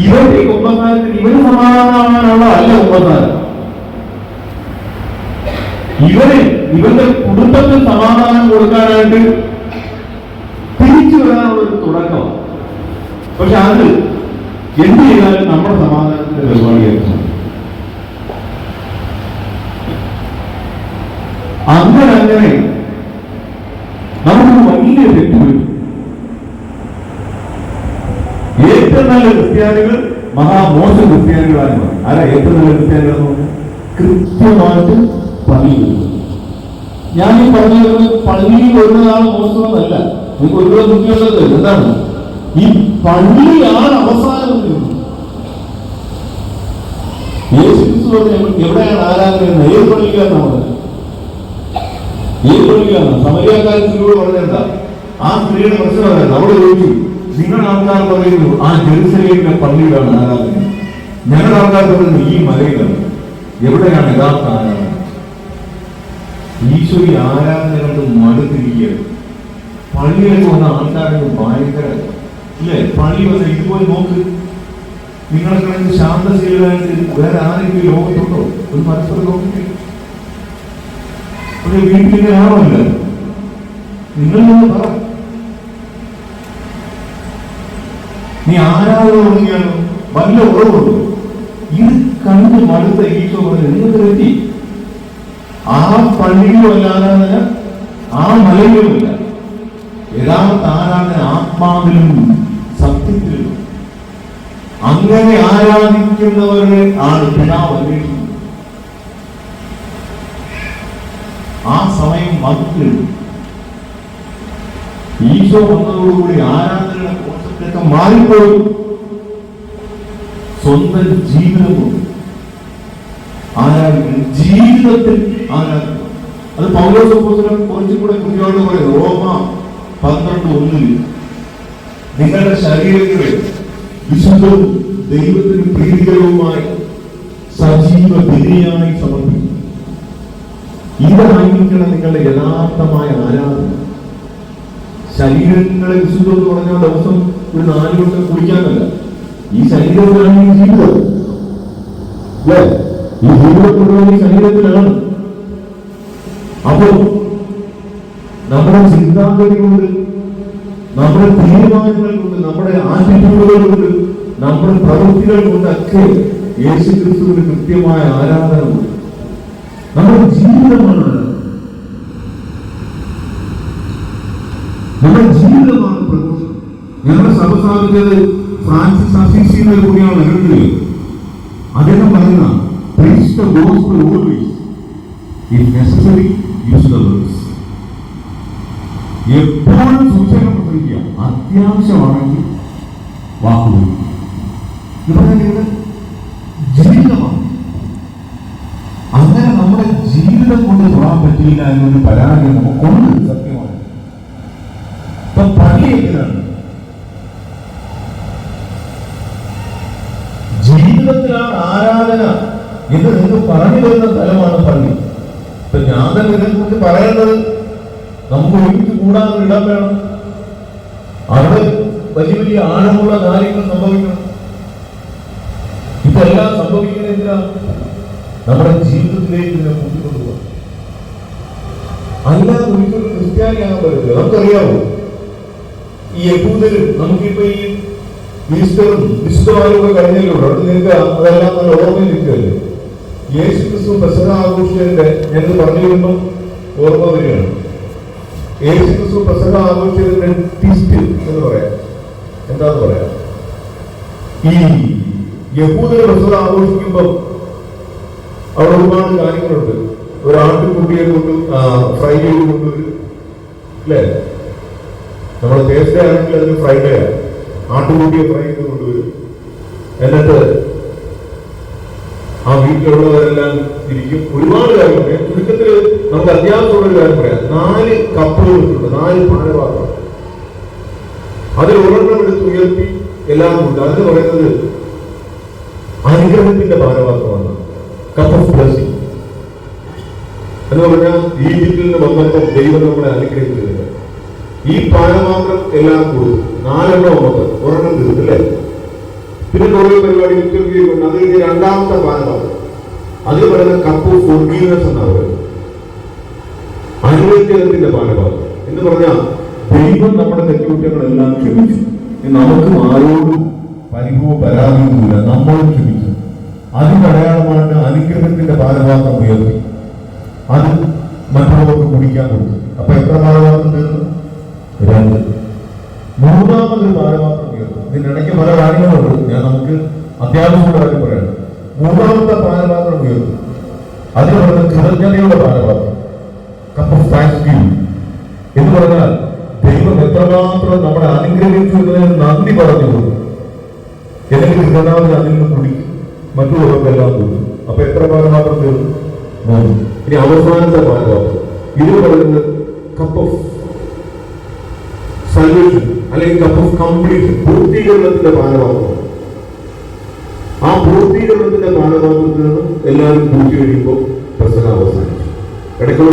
ഇവന്റെ കുമ്പസാരത്തിന് ഇവന് സമാധാനമാകാനുള്ള അല്ല കുമ്പസാരം ഇവന് ഇവന്റെ കുടുംബത്തിന് സമാധാനം കൊടുക്കാനായിട്ട് തിരിച്ചു വരാനുള്ള ഒരു തുടക്കമാണ്. പക്ഷെ അത് എന്ത് ചെയ്താലും നമ്മുടെ സമാധാനത്തിന്റെ പരിപാടിയായിരുന്നു അങ്ങനെ അങ്ങനെ നമുക്ക് വലിയ തെറ്റ് ഏറ്റവും നല്ല ക്രിസ്ത്യാനികൾ മഹാമോശം ക്രിസ്ത്യാനികളാണ്. ആരാ ഏറ്റവും നല്ല പറഞ്ഞാൽ? കൃത്യമായിട്ട് പള്ളി ഞാൻ ഈ പറഞ്ഞത് പള്ളിയിൽ വരുന്നതാണ് മോശമെന്നല്ല. നിങ്ങൾക്ക് ഒരുപാട് ബുദ്ധിയുള്ളത് എന്താണ്? ഈ പള്ളിയാണ് അവസാനം എവിടെയാണ് ആരാധന ഏത് പറഞ്ഞത് ഏത് പള്ളിയിലാണ്? സമരിയാക്കാരത്തിലൂടെ പറഞ്ഞെന്താ ആ സ്ത്രീയുടെ പ്രശ്നം അവിടെ ചോദിച്ചു. നിങ്ങളുടെ ആൾക്കാർ പറയുന്നു ആ ജെറുസലേമിന്റെ പള്ളിയിലാണ് ആരാധന. ഞങ്ങൾ ആൾക്കാർ പറയുന്നു ഈ മലയിലാണ്. എവിടെയാണ് യഥാർത്ഥ ആരാധന? ഈശോ ഈ ആരാധന കണ്ട് വന്ന ആൾക്കാരൊക്കെ ഭയങ്കര ഇല്ലേ? പള്ളി വന്ന ഇതുപോലെ നോക്ക്. നിങ്ങളെ കണക്ക് ശാന്തശീലമായിട്ട് വേറെ ആരെങ്കിലും ലോകത്തുണ്ടോ? ഒരു പരസ്പരം നോക്കിട്ടില്ല ഒരു വീട്ടിലെ ആളല്ല. നിങ്ങൾ പറ. നീ ആരാധന തുടങ്ങിയാലോ വല്ല ഉറവുണ്ട്? ഇത് കണ്ട് മടുത്ത ഈശോ പറഞ്ഞു നിങ്ങൾക്ക് തെറ്റി ആ പള്ളിയിലും ആരാധന ആ മലയിലുമില്ല. യഥാർത്ഥ ആരാധന ആത്മാവിലും സത്യത്തിലും. അങ്ങനെ ആരാധിക്കുന്നവരെ ആണ് പിതാവ് അന്വേഷിക്കുന്നത്. ആ സമയം വന്നു ഈശോ വന്നതോടുകൂടി ആരാധനയുടെ കോൺസെപ്റ്റൊക്കെ മാറിപ്പോയി. സ്വന്തം ജീവിതവും ആരാധിക്കണം ജീവിതത്തിൽ ആരാധിക്കണം അത് പൗലോസ് കുറച്ചും കൂടെ കുഞ്ഞോട് പറയും റോമ പന്ത്രണ്ട് ഒന്നിൽ നിങ്ങളുടെ ശരീരങ്ങളെ വിശുദ്ധവും ദൈവത്തിന് പ്രീതികരവുമായി സജീവ ബലിയായി സമർപ്പിക്കും. ഇതായിരിക്കണം നിങ്ങളുടെ യഥാർത്ഥമായ ആരാധന. ശരീരങ്ങളെ വിശുദ്ധം എന്ന് പറഞ്ഞാൽ ദിവസം ഒരു നാല് ദിവസം കുടിക്കാനല്ല ഈ ശരീരത്തിലാണ് ഈ ജീവിതം. ഈ ജീവിതം ഈ ശരീരത്തിലാണ്. അപ്പോ നമ്മുടെ ചിന്താഗതി കൊണ്ട് നമ്മുടെ തീരുമാനങ്ങൾ കൊണ്ട് നമ്മുടെ ആറ്റിറ്റ്യൂഡുകൾ കൊണ്ട് നമ്മുടെ പ്രവൃത്തികൾ കൊണ്ടൊക്കെ യേശു ക്രിസ്തുവിന് കൃത്യമായ ആരാധന. നമ്മുടെ ജീവിതമാണ് പ്രഘോഷണം ഞങ്ങളുടെ സഭ സ്ഥാപിച്ചത് ഫ്രാൻസിസ് അസീസിയുടെ കൂടിയാണ് എഴുതുന്നത് അദ്ദേഹം പറയുന്ന if necessary use the words. എപ്പോഴും സൂചന പ്രസംഗിക്കുക അത്യാവശ്യമാണെങ്കിൽ വാക്കുകൾ പറയുന്നത് ജീവിതമാണ്. അങ്ങനെ നമ്മുടെ ജീവിതം കൊണ്ട് തൊടാൻ പറ്റിയില്ല എന്നൊരു പരാതി നമുക്കുണ്ട് സത്യമാണ്. ഇപ്പൊ പള്ളി എങ്ങനെയാണ് ജീവിതത്തിലാണ് ആരാധന എന്ന് നിങ്ങൾക്ക് പറഞ്ഞു തരുന്ന സ്ഥലമാണ് പള്ളി ഇപ്പൊ ഇതിനെക്കുറിച്ച് പറയേണ്ടത് നമുക്ക് ഒരുമിച്ച് കൂടാതെ ഇടം വേണം. അവിടെ വലിയ വലിയ ആഴമുള്ള കാര്യങ്ങൾ സംഭവിക്കണം. ഇതെല്ലാം സംഭവിക്കുന്നത് നമ്മുടെ ജീവിതത്തിലേക്ക് ഇതിനെ കൂട്ടിക്കൊണ്ടുപോകാം അല്ലാതെ ഒരിക്കലും ക്രിസ്ത്യാനിയാകാൻ പറ്റില്ല നമുക്കറിയാമോ ഈ യഹൂദരും നമുക്കിപ്പോ ഈ ഈസ്റ്ററും വിശുദ്ധവാരമൊക്കെ കഴിഞ്ഞല്ലോ അവിടെ നിൽക്കുക അതെല്ലാം നല്ല ഓർമ്മയിൽ നിൽക്കുകയല്ലേ യേശു ക്രിസ്തു പെസഹ ആഘോഷിച്ചതിന്റെ ഞങ്ങൾ പറഞ്ഞു ഓർമ്മ വരികയാണ്. യേശു പെസഹ ആഘോഷിച്ചതിന്റെ ട്വിസ്റ്റ് എന്ന് പറയാം. എന്താന്ന് പറയാം? ഈ യഹൂദ പ്രസംഗം ആഘോഷിക്കുമ്പം അവിടെ ഒരുപാട് കാര്യങ്ങളുണ്ട്. ഒരു ആട്ടുകുട്ടിയെ കൊണ്ട് ഫ്രൈ ചെയ്ത് കൊണ്ടുവരും. അല്ലേ? നമ്മൾ തേഴ്സ്ഡേ ആണെങ്കിൽ അതിന് ഫ്രൈഡേ ആണ്. ആട്ടുകുട്ടിയെ ഫ്രൈ ചെയ്ത് കൊണ്ടുവരും. എന്നിട്ട് ആ വീട്ടിലുള്ളവരെല്ലാം ഇരിക്കും. ഒരുപാട് കാര്യം പറയാം ചുരുക്കത്തിൽ നമുക്ക് അത്യാവശ്യമുള്ള കാര്യം പറയാം. നാല് കപ്പുകളുണ്ട് നാല് പാനപാത്രം അതിൽ ഒരെണ്ണം എടുത്ത് ഉയർത്തി എല്ലാം ഉണ്ട്. അതിന് പറയുന്നത് അനുഗ്രഹത്തിന്റെ പാനപാത്രമാണ് കപ്പ് ഓഫ് ബ്ലസ്സിംഗ് എന്ന് പറഞ്ഞാൽ ഈജിപ്തിൽ നിന്ന് വന്നപ്പോൾ ദൈവം നമ്മളെ അനുഗ്രഹിച്ചിട്ടുണ്ട് ഈ പാനപാത്രം എല്ലാം കൊടുത്തു നാലെണ്ണം വന്നത് ഒരെണ്ണം പിന്നെ കുറെ രണ്ടാമത്തെ പാനപാത്രം അതിൽ പറയുന്ന കപ്പ് ഫോർഗീവ്നെസ് എന്നാണ് പറയുന്നത്. അനുവദിക്കലത്തിന്റെ പാഠഭാഗം എന്ന് പറഞ്ഞാൽ ദൈവം നമ്മുടെ തെറ്റുകുറ്റങ്ങളെല്ലാം ക്ഷമിച്ചു. നമുക്കും ആരോടും പരിഭവവും പരാതിയുമില്ല നമ്മളും ക്ഷമിച്ചു. അതിനടയാളമായിട്ട് അനുഗ്രഹത്തിന്റെ പാരഭാഗം ഉയർത്തി. അത് മറ്റുള്ളവർക്ക് കുടിക്കാൻ കൊടുത്തു. അപ്പൊ എത്ര പാരഭാഗം തീർന്നു രണ്ട്. മൂന്നാമതൊരു പാനപാത്രം ഉയർത്തും ഇതിനിടയ്ക്ക് പല കാര്യങ്ങളുണ്ട്. ഞാൻ നമുക്ക് അത്യാവശ്യമുള്ള കാര്യം പറയണം മൂന്നാമത്തെ പാരഭാഗം ഉയർത്തും അതിന് പറയുന്നത് കൃതജ്ഞതയുടെ ഭാഗമാണ്. കപ്പ് ഓഫ് താങ്ക്സ് എന്ന് പറഞ്ഞാൽ ദൈവം എത്രമാത്രം നമ്മളെ അനുഗ്രഹിച്ചു എന്നതിന് നന്ദി പറഞ്ഞു എനിക്ക് കൃതനാഥൻ അതിൽ നിന്ന് കുടി മറ്റുള്ളവർക്കെല്ലാം തോന്നും അപ്പൊ എത്ര പാനപാത്രം തീർന്നു? ഇനി അവസാനത്തെ പാനപാത്രം ഇത് പറയുന്നത് കപ്പ് ഓഫ് സൊല്യൂഷൻ അല്ലെങ്കിൽ കപ്പ് ഓഫ് കംപ്ലീറ്റ് പൂർത്തീകരണത്തിന്റെ പാനപാത്രം ആ പൂർത്തീകരണത്തിന്റെ കാലഭാഗത്ത് നിന്ന് എല്ലാവരും പൂർത്തി കഴിയുമ്പോൾ പ്രസംഗം അവസാനിച്ചു ഇടയ്ക്കുള്ള